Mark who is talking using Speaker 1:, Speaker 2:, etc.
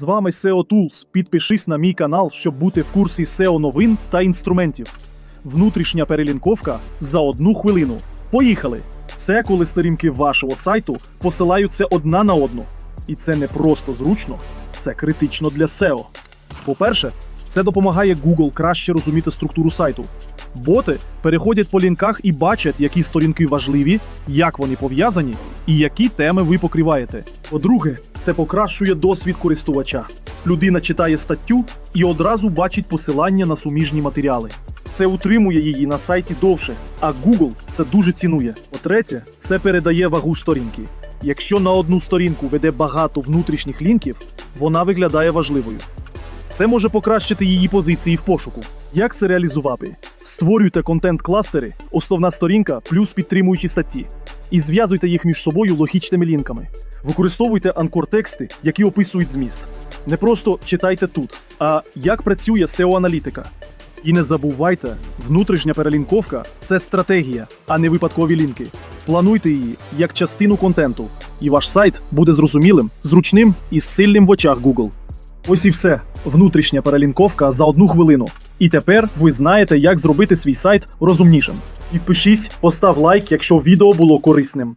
Speaker 1: З вами SEO Tools. Підпишись на мій канал, щоб бути в курсі SEO новин та інструментів. Внутрішня перелінковка за одну хвилину. Поїхали! Це коли сторінки вашого сайту посилаються одна на одну. І це не просто зручно, це критично для SEO. По-перше, це допомагає Google краще розуміти структуру сайту. Боти переходять по лінках і бачать, які сторінки важливі, як вони пов'язані і які теми ви покриваєте. По-друге, це покращує досвід користувача. Людина читає статтю і одразу бачить посилання на суміжні матеріали. Це утримує її на сайті довше, а Google це дуже цінує. По-третє, це передає вагу сторінки. Якщо на одну сторінку веде багато внутрішніх лінків, вона виглядає важливою. Це може покращити її позиції в пошуку. Як це реалізувати? Створюйте контент-кластери, основна сторінка плюс підтримуючі статті. І зв'язуйте їх між собою логічними лінками. Використовуйте анкор-тексти, які описують зміст. Не просто читайте тут, а як працює SEO-аналітика. І не забувайте, внутрішня перелінковка це стратегія, а не випадкові лінки. Плануйте її як частину контенту, і ваш сайт буде зрозумілим, зручним і сильним в очах Google. Ось і все. Внутрішня перелінковка за одну хвилину. І тепер ви знаєте, як зробити свій сайт розумнішим. І впишись, постав лайк, якщо відео було корисним.